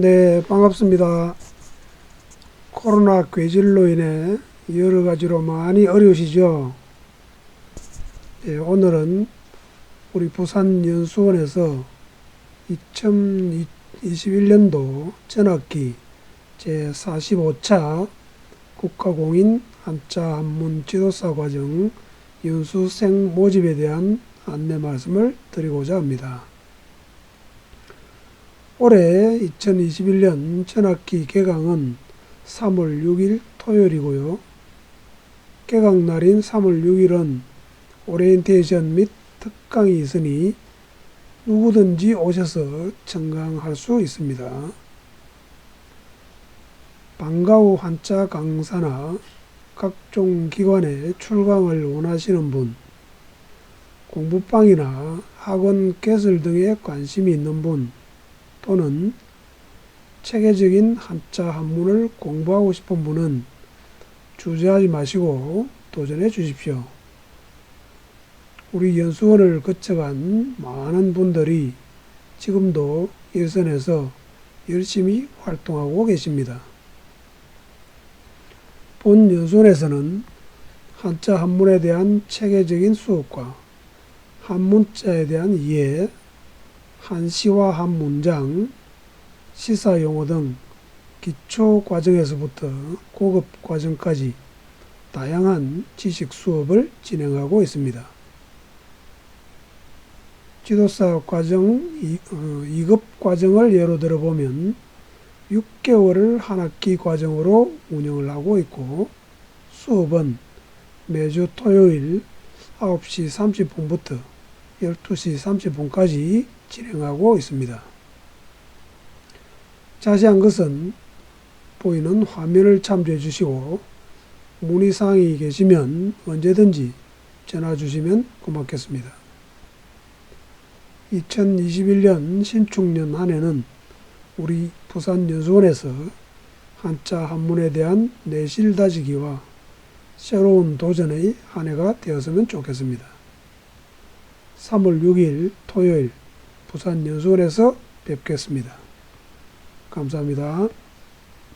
네, 반갑습니다. 코로나 괴질로 인해 여러 가지로 많이 어려우시죠? 예, 오늘은 우리 부산 연수원에서 2021년도 전학기 제45차 국가공인 한자 한문 지도사 과정 연수생 모집에 대한 안내 말씀을 드리고자 합니다. 올해 2021년 전학기 개강은 3월 6일 토요일이고요. 개강 날인 3월 6일은 오리엔테이션 및 특강이 있으니 누구든지 오셔서 청강할 수 있습니다. 방과 후 한자 강사나 각종 기관에 출강을 원하시는 분, 공부방이나 학원 개설 등에 관심이 있는 분, 또는 체계적인 한자 한문을 공부하고 싶은 분은 주저하지 마시고 도전해 주십시오. 우리 연수원을 거쳐간 많은 분들이 지금도 일선에서 열심히 활동하고 계십니다. 본 연수원에서는 한자 한문에 대한 체계적인 수업과 한문자에 대한 이해, 한 시와 한 문장, 시사 용어 등 기초 과정에서부터 고급 과정까지 다양한 지식 수업을 진행하고 있습니다. 지도사 과정 2급 과정을 예로 들어보면 6개월을 한 학기 과정으로 운영을 하고 있고 수업은 매주 토요일 9시 30분부터 12시 30분까지 진행하고 있습니다. 자세한 것은 보이는 화면을 참조해 주시고 문의사항이 계시면 언제든지 전화 주시면 고맙겠습니다. 2021년 신축년 한 해는 우리 부산연수원에서 한자 한문에 대한 내실 다지기와 새로운 도전의 한 해가 되었으면 좋겠습니다. 3월 6일 토요일 부산연수원에서 뵙겠습니다. 감사합니다.